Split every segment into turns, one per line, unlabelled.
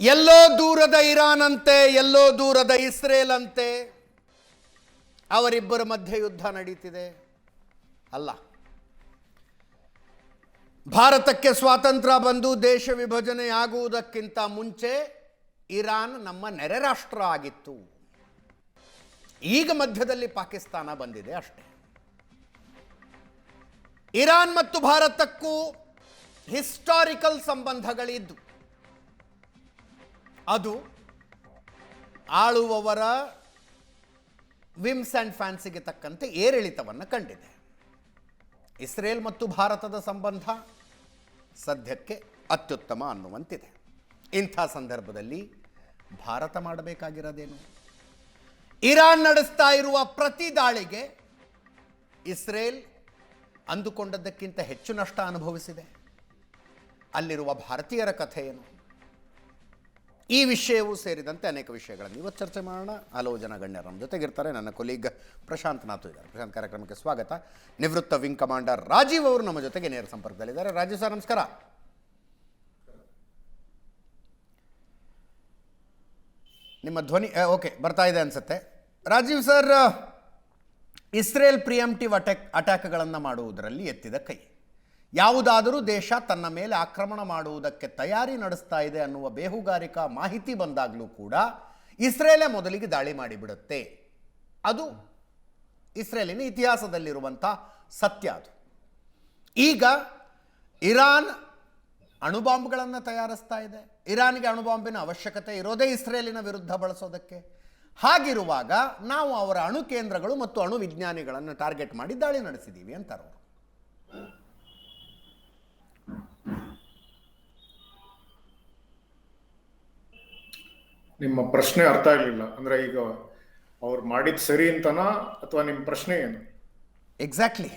ಎಲ್ಲೋ ದೂರದ ಇರಾನ್ ಅಂತೆ ಎಲ್ಲೋ ದೂರದ ಇಸ್ರೇಲ್ ಅಂತೆ ಅವರಿಬ್ಬರ ಮಧ್ಯೆ ಯುದ್ಧ ನಡೀತಿದೆ. ಅಲ್ಲ. ಭಾರತಕ್ಕೆ ಸ್ವಾತಂತ್ರ್ಯ ಬಂದು ದೇಶ ವಿಭಜನೆಯಾಗುವುದಕ್ಕಿಂತ ಮುಂಚೆ ಇರಾನ್ ನಮ್ಮ ನೆರೆ ರಾಷ್ಟ್ರ ಆಗಿತ್ತು. ಈಗ ಮಧ್ಯದಲ್ಲಿ ಪಾಕಿಸ್ತಾನ ಬಂದಿದೆ ಅಷ್ಟೇ. ಇರಾನ್ ಮತ್ತು ಭಾರತಕ್ಕೂ ಹಿಸ್ಟಾರಿಕಲ್ ಸಂಬಂಧಗಳಿದ್ದು. ಅದು ಆಳುವವರ ವಿಮ್ಸ್ ಆ್ಯಂಡ್ ಫ್ಯಾನ್ಸಿಗೆ ತಕ್ಕಂತೆ ಏರಿಳಿತವನ್ನು ಕಂಡಿದೆ. ಇಸ್ರೇಲ್ ಮತ್ತು ಭಾರತದ ಸಂಬಂಧ ಸದ್ಯಕ್ಕೆ ಅತ್ಯುತ್ತಮ ಅನ್ನುವಂತಿದೆ. ಇಂಥ ಸಂದರ್ಭದಲ್ಲಿ ಭಾರತ ಮಾಡಬೇಕಾಗಿರೋದೇನು? ಇರಾನ್ ನಡೆಸ್ತಾ ಇರುವ ಪ್ರತಿ ದಾಳಿಗೆ ಇಸ್ರೇಲ್ ಅಂದುಕೊಂಡದ್ದಕ್ಕಿಂತ ಹೆಚ್ಚು ನಷ್ಟ ಅನುಭವಿಸಿದೆ. ಅಲ್ಲಿರುವ ಭಾರತೀಯರ ಕಥೆ ಏನು? ಈ ವಿಷಯವೂ ಸೇರಿದಂತೆ ಅನೇಕ ವಿಷಯಗಳನ್ನು ಇವತ್ತು ಚರ್ಚೆ ಮಾಡೋಣ. ಹಲವು ಜನ ಗಣ್ಯರು ನಮ್ಮ ಜೊತೆಗಿರ್ತಾರೆ. ನನ್ನ ಕೊಲೀಗ್ ಪ್ರಶಾಂತ್ ನಾಥು ಇದ್ದಾರೆ. ಪ್ರಶಾಂತ್ ಕಾರ್ಯಕ್ರಮಕ್ಕೆ ಸ್ವಾಗತ. ನಿವೃತ್ತ ವಿಂಗ್ ಕಮಾಂಡರ್ ರಾಜೀವ್ ಅವರು ನಮ್ಮ ಜೊತೆಗೆ ನೇರ ಸಂಪರ್ಕದಲ್ಲಿದ್ದಾರೆ. ರಾಜೀವ್ ಸರ್, ನಮಸ್ಕಾರ. ನಿಮ್ಮ ಧ್ವನಿ ಓಕೆ ಬರ್ತಾ ಇದೆ ಅನಿಸುತ್ತೆ. Rajiv sir, Israel preemptive attack, ಅಟ್ಯಾಕ್ಗಳನ್ನು ಮಾಡುವುದರಲ್ಲಿ ಎತ್ತಿದ ಕೈ. ಯಾವುದಾದರೂ ದೇಶ ತನ್ನ ಮೇಲೆ ಆಕ್ರಮಣ ಮಾಡುವುದಕ್ಕೆ ತಯಾರಿ ನಡೆಸ್ತಾ ಇದೆ ಅನ್ನುವ ಬೇಹುಗಾರಿಕಾ ಮಾಹಿತಿ ಬಂದಾಗಲೂ ಕೂಡ ಇಸ್ರೇಲೇ ಮೊದಲಿಗೆ ದಾಳಿ ಮಾಡಿಬಿಡುತ್ತೆ. ಅದು ಇಸ್ರೇಲಿನ ಇತಿಹಾಸದಲ್ಲಿರುವಂಥ ಸತ್ಯ ಅದು. ಈಗ ಇರಾನ್ ಅಣುಬಾಂಬ್ಗಳನ್ನು ತಯಾರಿಸ್ತಾ ಇದೆ. ಇರಾನ್ಗೆ ಅಣುಬಾಂಬಿನ ಅವಶ್ಯಕತೆ ಇರೋದೇ ಇಸ್ರೇಲಿನ ವಿರುದ್ಧ ಬಳಸೋದಕ್ಕೆ. ಹಾಗಿರುವಾಗ ನಾವು ಅವರ ಅಣು ಕೇಂದ್ರಗಳು ಮತ್ತು ಅಣು ವಿಜ್ಞಾನಿಗಳನ್ನು ಟಾರ್ಗೆಟ್ ಮಾಡಿ ದಾಳಿ ನಡೆಸಿದ್ದೀವಿ ಅಂತಾರೆ
ನಿಮ್ಮ ಪ್ರಶ್ನೆ ಅರ್ಥ ಆಗಲಿಲ್ಲ. ಅಂದ್ರೆ ಈಗ ಅವ್ರು ಮಾಡಿದ ಸರಿ ಅಂತನಾ ಅಥವಾ ನಿಮ್ಮ ಪ್ರಶ್ನೆ ಏನು?
ಎಕ್ಸಾಕ್ಟ್ಲಿ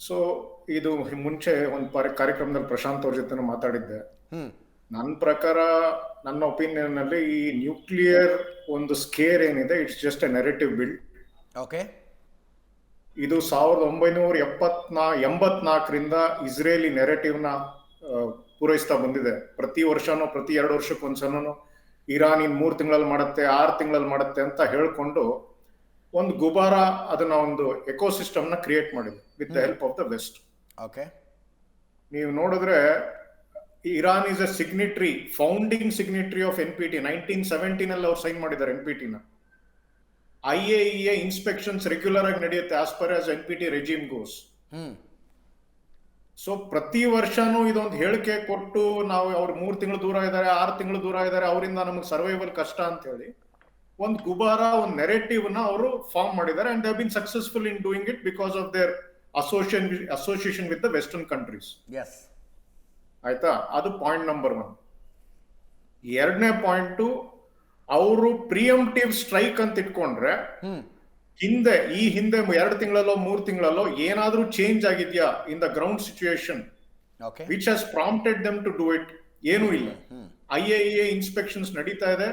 ಸೊ ಇದು ಮುಂಚೆ ಒಂದು ಕಾರ್ಯಕ್ರಮದಲ್ಲಿ ಪ್ರಶಾಂತ್ ಅವ್ರ ಜೊತೆ ಮಾತಾಡಿದ್ದೆ. ನನ್ನ ಪ್ರಕಾರ ನನ್ನ ಒಪಿನಿಯನ್ ಅಲ್ಲಿ ಈ ನ್ಯೂಕ್ಲಿಯರ್ ಒಂದು ಸ್ಕೇರ್ ಏನಿದೆ it's just a narrative build
okay
ಇದು ಸಾವಿರದ ಒಂಬೈನೂರ ಎಪ್ಪತ್ನಾ ಎಂಬತ್ನಾಲ್ಕರಿಂದ ಇಸ್ರೇಲಿ ನೆರೆಟಿವ್ನ ಪೂರೈಸ್ತಾ ಬಂದಿದೆ. ಪ್ರತಿ ವರ್ಷನೂ ಪ್ರತಿ ಎರಡು ವರ್ಷಕ್ಕೊಂದ್ಸಲೂ ಇರಾನ್ ಇನ್ ಮೂರು ತಿಂಗಳಲ್ಲಿ ಮಾಡುತ್ತೆ ಆರು ತಿಂಗಳಲ್ಲಿ ಮಾಡುತ್ತೆ ಅಂತ ಹೇಳಿಕೊಂಡು ಒಂದು ಗುಬಾರ ಅದನ್ನ ಒಂದು ಎಕೋಸಿಸ್ಟಮ್ನ ಕ್ರಿಯೇಟ್ ಮಾಡಿದೆ with the help of the west.
Okay.
ನೀವು ನೋಡಿದ್ರೆ Iran is a signatory founding signatory of N P T. Nineteen seventeen ಅಲ್ಲಿ ಅವ್ರು ಸೈನ್ ಮಾಡಿದ್ದಾರೆ N P ಟಿನ I A E A inspections regular ಆಗಿ ನಡೆಯುತ್ತೆ as per as N P T regime goes so ಪ್ರತಿ ವರ್ಷನೂ ಇದೊಂದು ಹೇಳಿಕೆ ಕೊಟ್ಟು ನಾವು ಅವ್ರು ಮೂರು ತಿಂಗಳು ದೂರ ಇದ್ದಾರೆ ಆರು ತಿಂಗಳು ದೂರ ಇದ್ದಾರೆ ಅವರಿಂದ ನಮಗೆ ಸರ್ವೈವಲ್ ಕಷ್ಟ ಅಂತ ಹೇಳಿ ಒಂದು ಗುಬಾರ ಒಂದು ನೆರೆಟಿವ್ನ ಅವರು ಫಾರ್ಮ್ ಮಾಡಿದ್ದಾರೆ and they been successful in doing it because of their association association with the western countries ಆಯ್ತಾ? ಅದು ಪಾಯಿಂಟ್ ನಂಬರ್ ಒನ್ ಎರಡನೇ ಪಾಯಿಂಟು ಅವರು ಪ್ರಿಯಂಟಿವ್ ಸ್ಟ್ರೈಕ್ ಅಂತ ಇಟ್ಕೊಂಡ್ರೆ ಹಿಂದೆ ಈ ಹಿಂದೆ ಎರಡು ತಿಂಗಳಲ್ಲೋ ಮೂರು ತಿಂಗಳಲ್ಲೋ ಏನಾದ್ರೂ ಚೇಂಜ್ ಆಗಿದ್ಯಾ in the ground situation
okay
which has prompted them to do it ಏನೂ ಇಲ್ಲ. ಐ ಎ ಎ ಇನ್ಸ್ಪೆಕ್ಷನ್ಸ್ ನಡೀತಾ ಇದೆ.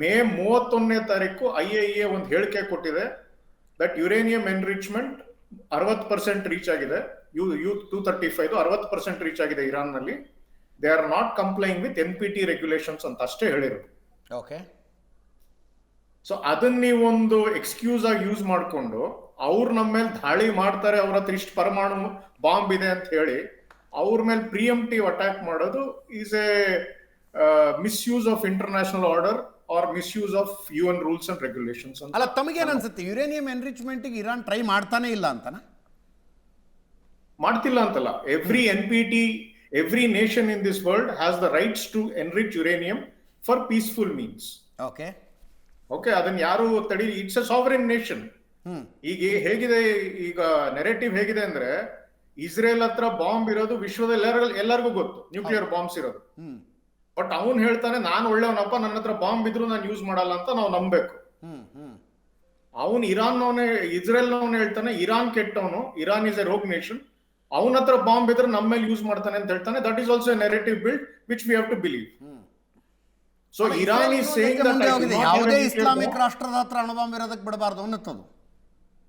ಮೇ ಮೂವತ್ತೊಂದನೇ ತಾರೀಕು ಐ ಎ ಎ ಒಂದು ಹೇಳಿಕೆ ಕೊಟ್ಟಿದೆ ದಟ್ ಯುರೇನಿಯಂ ಎನ್ರಿಚ್ಮೆಂಟ್ ಅರವತ್ತು ಪರ್ಸೆಂಟ್ ರೀಚ್ ಆಗಿದೆ. U U two thirty five ಅರವತ್ತು ಪರ್ಸೆಂಟ್ ರೀಚ್ ಆಗಿದೆ ಇರಾನ್ನಲ್ಲಿ they are not complying with N P T regulations ಅಂತ ಅಷ್ಟೇ ಹೇಳಿರೋದು.
ಓಕೆ
ಸೊ ಅದನ್ನ ನೀವೊಂದು ಎಕ್ಸ್ಕ್ಯೂಸ್ ಆಗಿ ಯೂಸ್ ಮಾಡಿಕೊಂಡು ಅವ್ರು ನಮ್ಮ ಮೇಲೆ ದಾಳಿ ಮಾಡ್ತಾರೆ ಅವ್ರ ಹತ್ರ ಇಷ್ಟು ಪರಮಾಣು ಬಾಂಬ್ ಇದೆ ಅಂತ ಹೇಳಿ ಅವ್ರ ಮೇಲೆ ಪ್ರಿಯಂಟಿವ್ ಅಟ್ಯಾಕ್ ಮಾಡೋದು is a misuse of international order or misuse of U N rules and regulations
ಅಲ್ಲ ತಮಗೇನು ಅನ್ಸುತ್ತೆ? ಯುರೇನಿಯಂ ಎನ್ರಿಚ್ಮೆಂಟಿಗೆ ಇರಾನ್ ಟ್ರೈ ಮಾಡ್ತಾನೆ ಇಲ್ಲ ಅಂತಾನ?
ಮಾಡ್ತಿಲ್ಲ ಅಂತಲ್ಲ. Every N P T every nation in this world has the rights to enrich uranium for peaceful means
okay
okay ಅದನ್ನ ಯಾರು ತಡಿ ಇಟ್ಸ್ ಎ ಸಾವರಿನ್ ನೇಷನ್ ಈಗ ಹೇಗಿದೆ ಈಗ ನೆರೆಟಿವ್ ಹೇಗಿದೆ ಅಂದ್ರೆ ಇಸ್ರೇಲ್ ಹತ್ರ ಬಾಂಬ್ ಇರೋದು ವಿಶ್ವದ ಎಲ್ಲರಿಗೂ ಎಲ್ಲರಿಗೂ ಗೊತ್ತು. ನ್ಯೂಕ್ಲಿಯರ್ ಬಾಂಬ್ಸ್ ಇರೋದು. ಬಟ್ ಅವನ್ ಹೇಳ್ತಾನೆ ನಾನು ಒಳ್ಳೆಯವನಪ್ಪ ನನ್ನ ಹತ್ರ ಬಾಂಬ್ ಇದ್ರು ನಾನು ಯೂಸ್ ಮಾಡಲ್ಲ ಅಂತ ನಾವು ನಂಬಬೇಕು.
ಅವನ್ ಇರಾನ್
ಅವನ್ ಇಸ್ರೇಲ್ ಇಸ್ರೇಲ್ನವನೇ ಹೇಳ್ತಾನೆ Iran ಕೆಟ್ಟವನು Iran is a rogue nation ಅವನ ಹತ್ರ ಬಾಂಬ್ ಇದ್ರೆ ನಮ್ಮ ಮೇಲೆ ಯೂಸ್ ಮಾಡ್ತಾನೆ ಅಂತ ಹೇಳ್ತಾನೆ. That is also narrative build which we have to believe so Irani
ಯಾವುದೇ ಇಸ್ಲಾಮಿಕ್ ರಾಷ್ಟ್ರದ ಹತ್ರ ಅಣುಬಾಂಬ್ ಇರೋದಕ್ಕೆ ಬಿಡಬಾರ್ದು ಅನ್ನತ್ತದು.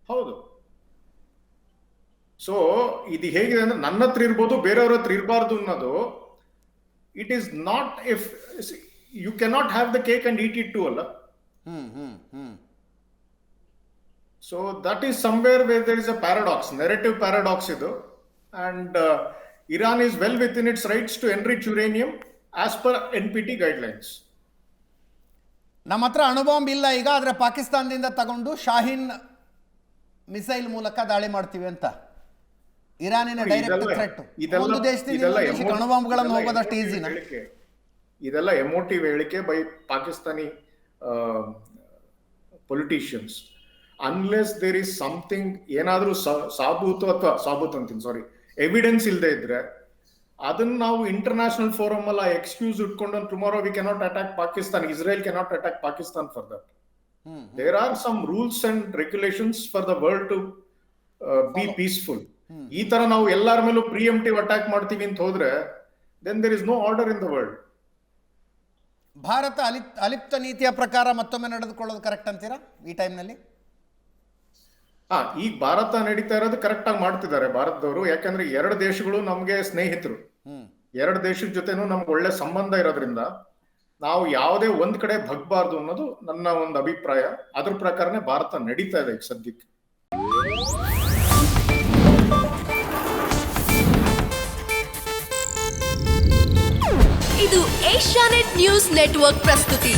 ಹೌದು. ಸೊ ಇದು ಹೇಗಿದೆ ಅಂದ್ರೆ ನನ್ನ ಹತ್ರ ಇರ್ಬೋದು ಬೇರೆಯವ್ರ ಹತ್ರ ಇರಬಾರ್ದು ಅನ್ನೋದು it is not if you can not have the cake and eat it too
ಅಲ್ಲ? So that
is somewhere where there is a paradox narrative paradox ಇದು. And Iran is well within its rights to N uranium as per N P T guidelines
ನಮ್ಮ ಹತ್ರ ಅಣುಬಾಂಬ್ ಇಲ್ಲ ಈಗ ಆದರೆ ಪಾಕಿಸ್ತಾನದಿಂದ ತಗೊಂಡು Shaheen missile ಮೂಲಕ ದಾಳಿ ಮಾಡ್ತೀವಿ ಅಂತ. ಇರಾನಿನ ಡೈರೆಕ್ಟ್ ಥ್ರೆಟ್ ಒಂದು ದೇಶದಿಂದ ಅಣುಬಾಂಬ್ಗಳನ್ನು ಹೋಗೋದಷ್ಟು ಈಸಿನ.
ಇದೆಲ್ಲ ಎಮೋಟಿವ್ ಹೇಳಿಕೆ by Pakistani politicians unless there is something ಏನಾದರೂ ಸಾಬೂತು ಅಥವಾ ಸಾಬೂತು ಅಂತೀನಿ ಸಾರಿ ಎವಿಡೆನ್ಸ್ ಇಲ್ಲದೆ ಇದ್ರೆ ಅದನ್ನ ನಾವು ಇಂಟರ್ನ್ಯಾಷನಲ್ ಫೋರಮ್ ಅಲ್ಲ ಎಕ್ಸ್ಕ್ಯೂಸ್ ಇಟ್ಕೊಂಡು tomorrow we cannot attack Pakistan Israel cannot attack Pakistan for that there are some rules and regulations for the world to be peaceful ಈ ತರ ನಾವು ಎಲ್ಲರ ಮೇಲೂ ಪ್ರಿಯಂಟಿವ್ ಅಟ್ಯಾಕ್ ಮಾಡ್ತೀವಿ ಅಂತ ಹೋದ್ರೆ then there is no order in the world
Bharat ಅಲಿಪ್ ಅಲಿಪ್ತ ನೀತಿಯ ಪ್ರಕಾರ ಮತ್ತೊಮ್ಮೆ ನಡೆದುಕೊಳ್ಳೋದು ಕರೆಕ್ಟ್ ಅಂತೀರಾ ಈ ಟೈಮ್ನಲ್ಲಿ
ಹಾ ಈಗ ಭಾರತ ನಡೀತಾ ಇರೋದು ಕರೆಕ್ಟ್ ಆಗಿ ಮಾಡ್ತಿದ್ದಾರೆ ಭಾರತದವರು. ಯಾಕಂದ್ರೆ ಎರಡು ದೇಶಗಳು ನಮಗೆ ಸ್ನೇಹಿತರು. ಎರಡು ದೇಶದ ಜೊತೆನೂ ನಮ್ಗೆ ಒಳ್ಳೆ ಸಂಬಂಧ ಇರೋದ್ರಿಂದ ನಾವು ಯಾವುದೇ ಒಂದ್ ಕಡೆ ಬಗ್ಬಾರ್ದು ಅನ್ನೋದು ನನ್ನ ಒಂದು ಅಭಿಪ್ರಾಯ. ಅದ್ರ ಪ್ರಕಾರನೇ ಭಾರತ ನಡೀತಾ ಇದೆ ಈಗ ಸದ್ಯಕ್ಕೆ.
ಇದು ಏಷ್ಯಾನೆಟ್ ನ್ಯೂಸ್ ನೆಟ್ವರ್ಕ್ ಪ್ರಸ್ತುತಿ.